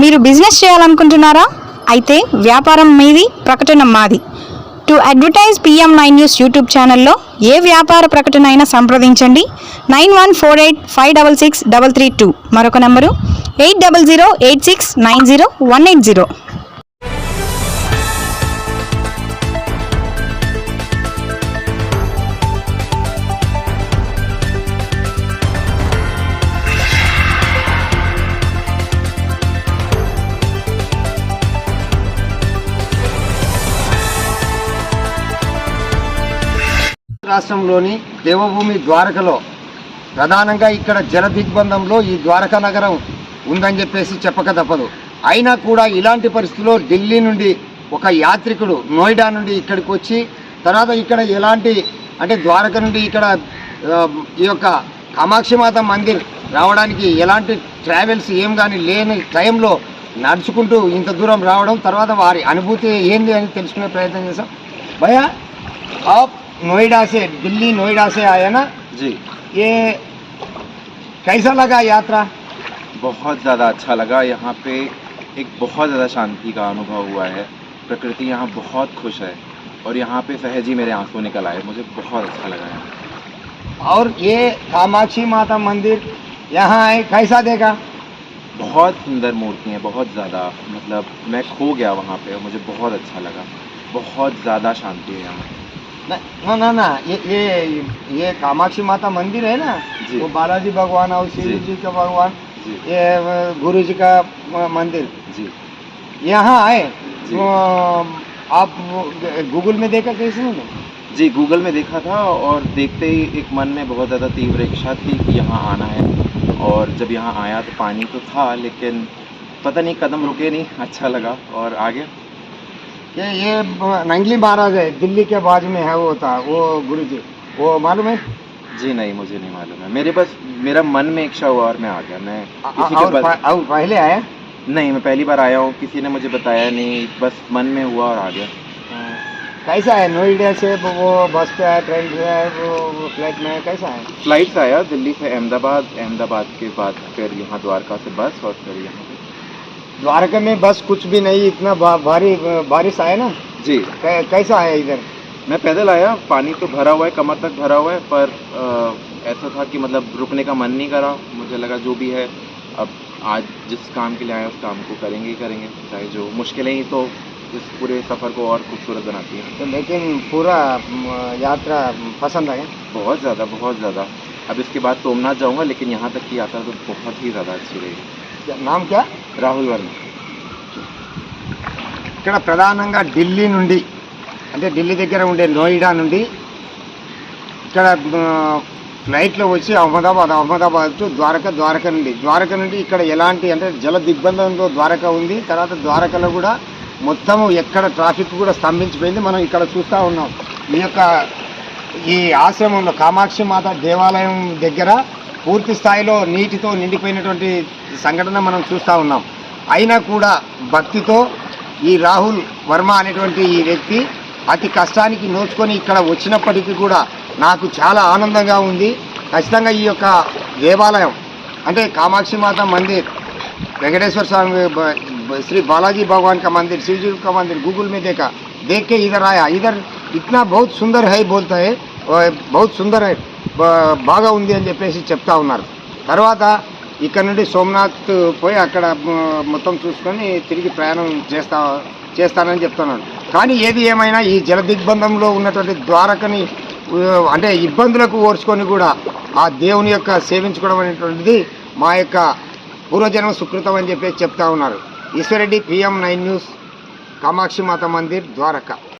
మీరు బిజినెస్ చేయాలనుకుంటున్నారా? అయితే వ్యాపారం మీది ప్రకటన మాది. To advertise PM nine news YouTube ఛానల్లో ఏ వ్యాపార ప్రకటన అయినా సంప్రదించండి. Nine one four eight five double six double three two. మరొక number eight double zero eight six nine zero one eight zero. రాష్ట్రంలోని దేవభూమి ద్వారకలో ప్రధానంగా ఇక్కడ జల దిగ్బంధంలో ఈ ద్వారకా నగరం ఉందని చెప్పేసి చెప్పక తప్పదు. అయినా కూడా ఇలాంటి పరిస్థితుల్లో ఢిల్లీ నుండి ఒక యాత్రికుడు నోయిడా నుండి ఇక్కడికి వచ్చి తర్వాత ఇక్కడ ఎలాంటి అంటే ద్వారక నుండి ఇక్కడ ఈ యొక్క కామాక్షిమాత మందిర్ రావడానికి ఎలాంటి ట్రావెల్స్ ఏం కానీ లేని టైంలో నడుచుకుంటూ ఇంత దూరం రావడం తర్వాత వారి అనుభూతి ఏంది అని తెలుసుకునే ప్రయత్నం చేశాం. భయ नोएडा से दिल्ली नोएडा से आया ना? जी। ये कैसा लगा यात्रा? बहुत ज़्यादा अच्छा लगा। यहाँ पे एक बहुत ज़्यादा शांति का अनुभव हुआ है। प्रकृति यहाँ बहुत खुश है। और यहाँ पे सहज ही मेरे आँसू निकल आए। मुझे बहुत अच्छा लगा यहाँ। और ये कामाक्षी माता मंदिर यहाँ आए कैसा देखा? बहुत सुंदर मूर्ति है बहुत ज़्यादा। मतलब मैं खो गया वहाँ पे और मुझे बहुत अच्छा लगा। बहुत ज़्यादा शांति है यहाँ। न- ना ना ये ये ये कामाक्षी माता मंदिर है ना जी। वो बालाजी भगवान और शिव जी। जी का भगवान ये गुरु जी का मंदिर। जी। यहाँ आए जी। आप गूगल में देखा कैसे नहीं जी गूगल में देखा था और देखते ही एक मन में बहुत ज़्यादा तीव्र इच्छा थी कि यहाँ आना है। और जब यहाँ आया तो पानी तो था लेकिन पता नहीं कदम रुके नहीं अच्छा लगा। और आगे? ये ये नंगली महाराज है दिल्ली के बाजू में है वो था वो गुरु जी वो मालूम है? जी नहीं मुझे नहीं मालूम है। मेरे बस मेरा मन में इच्छा हुआ और मैं आ गया। मैं किसी के और, बस और पहले आया? नहीं मैं पहली बार आया हूँ। किसी ने मुझे बताया नहीं। बस मन में हुआ और आ गया। कैसा है? नोएडा से वो बस पे आया ट्रेन से आया वो फ़्लाइट में कैसा है? फ़्लाइट से आया दिल्ली से अहमदाबाद। अहमदाबाद के बाद फिर यहाँ द्वारका से बस और फिर यहाँ द्वारका में बस कुछ भी नहीं इतना भा, भारी बारिश आया ना? जी। कै, कैसा आया इधर? मैं पैदल आया पानी तो भरा हुआ है कमर तक भरा हुआ है पर अ, ऐसा था कि मतलब रुकने का मन नहीं करा मुझे लगा जो भी है अब आज जिस काम के लिए आए उस काम को करेंगे ही करेंगे चाहे जो मुश्किलें ही तो इस पूरे सफ़र को और खूबसूरत बनाती हैं। तो लेकिन पूरा यात्रा पसंद आया? बहुत ज़्यादा बहुत ज़्यादा। अब इसके बाद सोमनाथ जाऊँगा लेकिन यहाँ तक की यात्रा तो बहुत ही ज़्यादा अच्छी रहेगी नाम क्या? రాహుల్ వర్మ ఇక్కడ ప్రధానంగా ఢిల్లీ నుండి అంటే ఢిల్లీ దగ్గర ఉండే నోయిడా నుండి ఇక్కడ ఫ్లైట్లో వచ్చి అహ్మదాబాద్ అహ్మదాబాద్ టు ద్వారక ద్వారక నుండి. ద్వారక నుండి ఇక్కడ ఎలాంటి అంటే జల దిగ్బంధంతో ద్వారక ఉంది. తర్వాత ద్వారకలో కూడా మొత్తం ఎక్కడ ట్రాఫిక్ కూడా స్తంభించిపోయింది. మనం ఇక్కడ చూస్తూ ఉన్నాం. ఈ యొక్క ఈ ఆశ్రమంలో కామాక్షి మాత దేవాలయం దగ్గర పూర్తి స్థాయిలో నీటితో నిండిపోయినటువంటి సంఘటన మనం చూస్తూ ఉన్నాం అయినా కూడా భక్తితో ఈ రాహుల్ వర్మ అనేటువంటి ఈ వ్యక్తి అతి కష్టానికి నోచుకొని ఇక్కడ వచ్చినప్పటికీ కూడా నాకు చాలా ఆనందంగా ఉంది ఖచ్చితంగా ఈ యొక్క దేవాలయం అంటే కామాక్షి మాత మందిర్ वेंकटेश्वर स्वामी ब- ब- श्री बालाजी भगवान का मंदिर शिव जी का मंदिर गूगल में देखा देख के इधर आया इधर इतना बहुत सुंदर है बोलता है और बहुत సుందర్ है బ- బాగా ఉంది అని చెప్పేసి చెప్తా ఉన్నారు. తర్వాత ఇక్కడ నుండి సోమనాథ్ పోయి అక్కడ మొత్తం చూసుకొని తిరిగి ప్రయాణం చేస్తా చేస్తానని చెప్తున్నాను కానీ ఏది ఏమైనా ఈ జల దిగ్బంధంలో ఉన్నటువంటి ద్వారకని అంటే ఇబ్బందులకు ఓర్చుకొని కూడా ఆ దేవుని యొక్క సేవించుకోవడం అనేటువంటిది మా యొక్క పూర్వజన్మ సుకృతం అని చెప్పేసి చెప్తా ఉన్నారు. Eshwarreddy PM nine news Kamakshi Mata Mandir Dwarka.